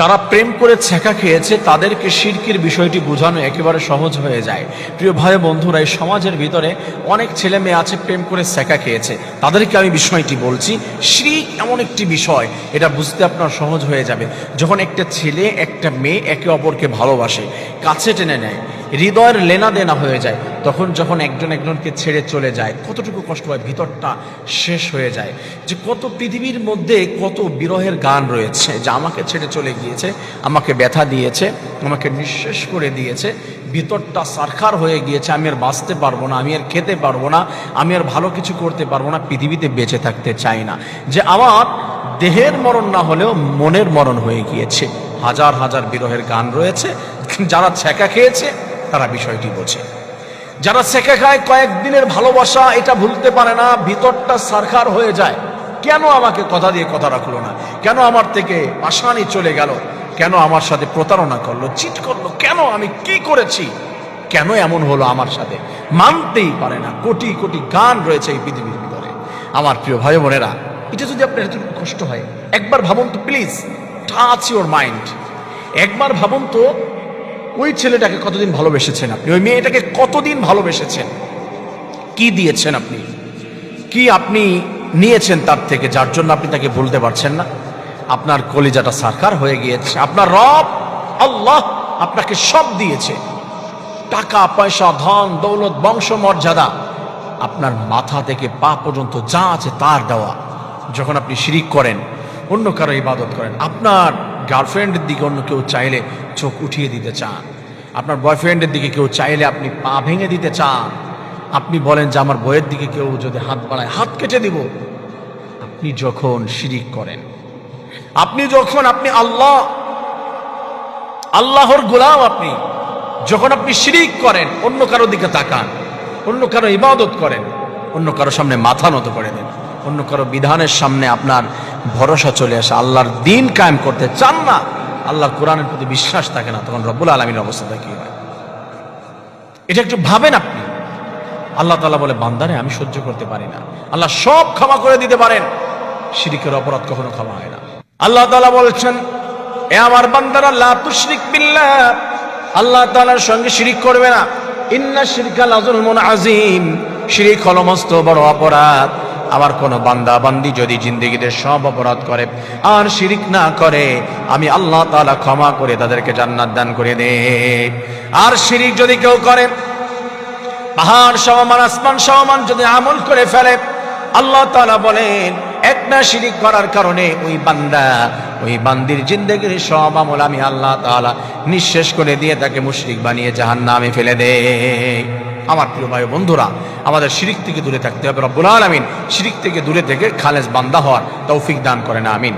যারা প্রেম করে ছেঁকা খেয়েছে, তাদেরকে শিরকির বিষয়টি বোঝানো একেবারে সহজ হয়ে যায়। প্রিয় ভাই বন্ধুরা, এই সমাজের ভিতরে অনেক ছেলে মেয়ে আছে প্রেম করে ছেঁকা খেয়েছে। তাদেরকে আমি বিষয়টি বলছি শিরিক এমন একটি বিষয়, এটা বুঝতে আপনার সহজ হয়ে যাবে। যখন একটা ছেলে, একটা মেয়ে একে অপরকে ভালোবাসে, কাছে টেনে নেয়, হৃদয়ের লেনা দেনা হয়ে যায় তখন যখন একজন একজনকে ছেড়ে চলে যায়, কতটুকু কষ্ট হয়, ভিতরটা শেষ হয়ে যায়। যে কত পৃথিবীর মধ্যে কত বিরহের গান রয়েছে, যে আমাকে ছেড়ে চলে গিয়েছে, আমাকে ব্যথা দিয়েছে, আমাকে নিঃশেষ করে দিয়েছে, ভিতরটা সারখার হয়ে গিয়েছে, আমি আর বাঁচতে পারব না, আমি আর খেতে পারব না, আমি আর ভালো কিছু করতে পারব না, পৃথিবীতে বেঁচে থাকতে চাই না। যে আমার দেহের মরণ না হলেও মনের মরণ হয়ে গিয়েছে। হাজার হাজার বিরহের গান রয়েছে, যারা ছেঁকা খেয়েছে, তারা বিষয়টি বোঝে। যারা সেকে খায়, কয়েকদিনের ভালোবাসা, এটা ভুলতে পারে না, ভিতরটা সারখার হয়ে যায়। কেন আমাকে কথা দিয়ে কথা রাখল না? কেন আমার থেকে পাশানি চলে গেল? কেন আমার সাথে প্রতারণা করল? চিট করল? কেন আমি কি করেছি? কেন এমন হলো আমার সাথে? মানতেই পারে না। কোটি কোটি গান রয়েছে এই পৃথিবীর ভিতরে। আমার প্রিয় ভাই বোনেরা, এটা যদি আপনার এত কষ্ট হয়, একবার ভাবুন তো, প্লিজ টাচ ইউর মাইন্ড একবার ভাবুন তো ওই ছেলেটাকে কতদিন ভালোবেসেছেন আপনি? ওই মেয়েটাকে কতদিন ভালোবেসেছেন? কি দিয়েছেন আপনি? কি আপনি নিয়েছেন তার থেকে যার জন্য আপনি তাকে বলতে পারছেন না? আপনার কলিজাটা সারকার হয়ে গিয়েছে। আপনার রব আল্লাহ আপনাকে সব দিয়েছে। টাকা, পয়সা, ধন, দৌলত, বংশ, মর্যাদা আপনার মাথা থেকে পা পর্যন্ত যা আছে তার দেওয়া। যখন আপনি শিরিক করেন, অন্য কারও ইবাদত করেন, আপনার গার্লফ্রেন্ডের দিকে অন্য কেউ চাইলে চোখ উঠিয়ে দিতে চান। আপনার বয়ফ্রেন্ডের দিকে কেউ চাইলে আপনি পা ভেঙে দিতে চান। আপনি বলেন যে আমার বইয়ের দিকে কেউ যদি হাত বাড়ায়, হাত কেটে দিব। আপনি যখন শিরিক করেন, আপনি যখন, আপনি আল্লাহ, আল্লাহর গোলাম আপনি, যখন আপনি শিরিক করেন, অন্য কারও দিকে তাকান, অন্য কারও ইবাদত করেন, অন্য কারও সামনে মাথা নত করে দেন, অন্য কারও বিধানের সামনে আপনার ভরসা চলে আসে। আল্লাহর দিন কায়েম করতে চান না আল্লাহর কোরআনের প্রতি বিশ্বাস থাকে না, তখন রব্বুল আলমীর অবস্থাটা কি হয়? এটা একটু ভাবেন আপনি। আল্লাহ তালা বলে, বান্দারে, আমি সহ্য করতে পারি না। আল্লাহ সব ক্ষমা করে দিতে পারেন। শিরিকের অপরাধ কখনো ক্ষমা হয় না। আল্লাহ তালা বলছেন, এ আমার বান্দারা, লা তুশরিক বিল্লাহ। আল্লাহ তাআলার সঙ্গে শিরিক করবে না। ইন্না শিরকা লাজুলমুন আজিম। শিরিক হলো মস্ত বড় অপরাধ। আমার কোন বান্দা বান্দি যদি জিন্দিগিতে সব অপরাধ করে আর শিরিক না করে, আমি আল্লাহ তাআলা ক্ষমা করে তাদেরকে জান্নাত দান করে দে। আর শিরিক যদি কেউ করে, পাহাড় সমান আসমান সমান যদি আমল করে ফেলে, আল্লাহ তালা বলেন, একটা শিরিক করার কারণে ওই বান্দা, ওই বান্দির জিন্দগির সব আমল আমি আল্লাহ তাআলা নিঃশেষ করে দিয়ে তাকে মুশরিক বানিয়ে জাহান্নামে ফেলে দে। আমার প্রিয় ভাই বন্ধুরা, আমাদের শিরিক থেকে দূরে থাকতে হবে রব্বুল আলমিন। শিরিক থেকে দূরে থেকে খালেজ বান্দা হওয়ার তৌফিক দান করেন, আমিন।